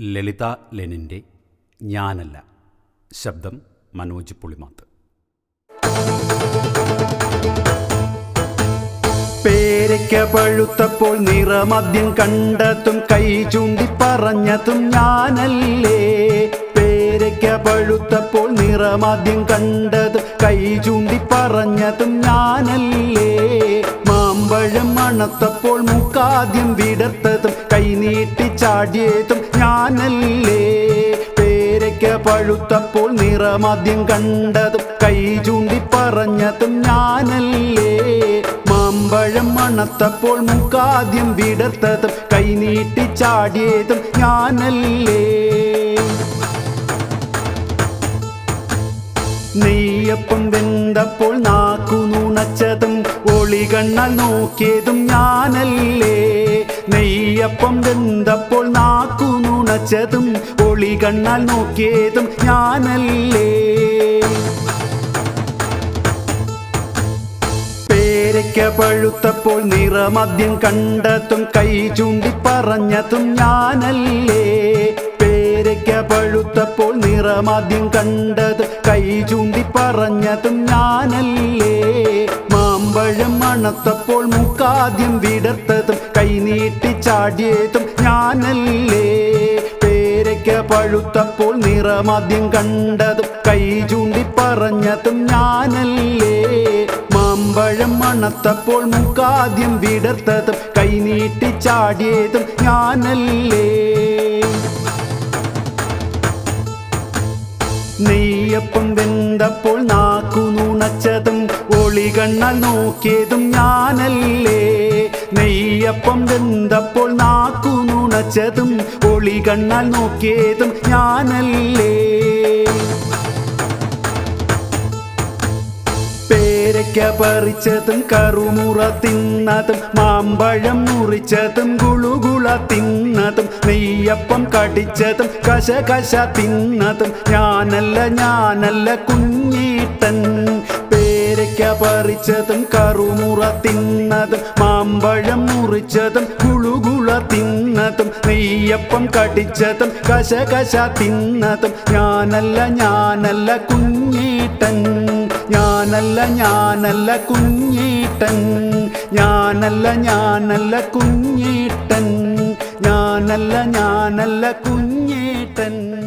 ലളിത ലെനിന്റെ ഞാനല്ല. ശബ്ദം മനോജ് പുളിമാത്ത്. പേരയ്ക്ക പഴുത്തപ്പോൾ നിറമദ്യം കണ്ടതും കൈ ചൂണ്ടി പറഞ്ഞതും ഞാനല്ലേ? പേരയ്ക്ക പഴുത്തപ്പോൾ നിറമദ്യം കണ്ടതും കൈ ചൂണ്ടി പറഞ്ഞതും ഞാനല്ലേ? മുക്കാദ്യം വിടർത്തതും കൈനീട്ടി ചാടിയേതും ഞാനല്ലേ? പേരയ്ക്ക പഴുത്തപ്പോൾ നിറമാദ്യം കണ്ടതും കൈ ചൂണ്ടി പറഞ്ഞതും ഞാനല്ലേ? മാമ്പഴം മണത്തപ്പോൾ മുക്കാദ്യം വിടർത്തതും കൈനീട്ടി ചാടിയതും ഞാനല്ലേ? നെയ്യപ്പം വെന്തപ്പോൾ നാക്കു നുണച്ചതും ഒളി കണ്ണാൽ നോക്കിയതും ഞാനല്ലേ. നെയ്യപ്പം വെന്തപ്പോൾ നാക്കു നുണച്ചതും ഒളി കണ്ണാൽ നോക്കിയതും ഞാനല്ലേ. പേരയ്ക്ക പഴുത്തപ്പോൾ നിറമദ്യം കണ്ടതും കൈ ചൂണ്ടി പറഞ്ഞതും ഞാനല്ലേ. പേരയ്ക്ക പഴുത്തപ്പോൾ നിറമദ്യം കണ്ടതും കൈ ചൂണ്ടി പറഞ്ഞതും ഞാനല്ലേ. മാമ്പഴം മണത്തപ്പോൾ മുക്കാദ്യം വിടർത്തതും കൈനീട്ടി ചാടിയതും ഞാനല്ലേ. പേരയ്ക്ക പഴുത്തപ്പോൾ നിറമാദ്യം കണ്ടതും കൈ ചൂണ്ടി പറഞ്ഞതും ഞാനല്ലേ. മാമ്പഴം മണത്തപ്പോൾ മുക്കാദ്യം വിടർത്തതും കൈനീട്ടി ചാടിയതും ഞാനല്ലേ. നെയ്യപ്പം വെന്തപ്പോൾ കണ്ണാൽ നോക്കിയതും ഞാനല്ലേ. നെയ്യപ്പം വെന്തപ്പോൾ നാക്കു നുണച്ചതും ഒളി കണ്ണാൽ നോക്കിയതും ഞാനല്ലേ. പേരയ്ക്ക പറിച്ചതും കറുമുറ തിന്നതും മാമ്പഴം മുറിച്ചതും ഗുളുകുള തിന്നതും നെയ്യപ്പം കടിച്ചതും കശ കശ തിന്നതും ഞാനല്ല ഞാനല്ല കുഞ്ഞീട്ടൻ. പേരയ്ക്ക പറിച്ചതും കറുമുറ തിന്നതും മാമ്പഴം മുറിച്ചതും കുളുകുള തിന്നതും നെയ്യപ്പം കടിച്ചതും കശ കശ തിന്നതും. ഞാനല്ല ഞാനല്ല കുഞ്ഞീട്ടൻ. ഞാനല്ല ഞാനല്ല കുഞ്ഞീട്ടൻ. ഞാനല്ല ഞാനല്ല കുഞ്ഞീട്ടൻ. ഞാനല്ല ഞാനല്ല കുഞ്ഞീട്ടൻ.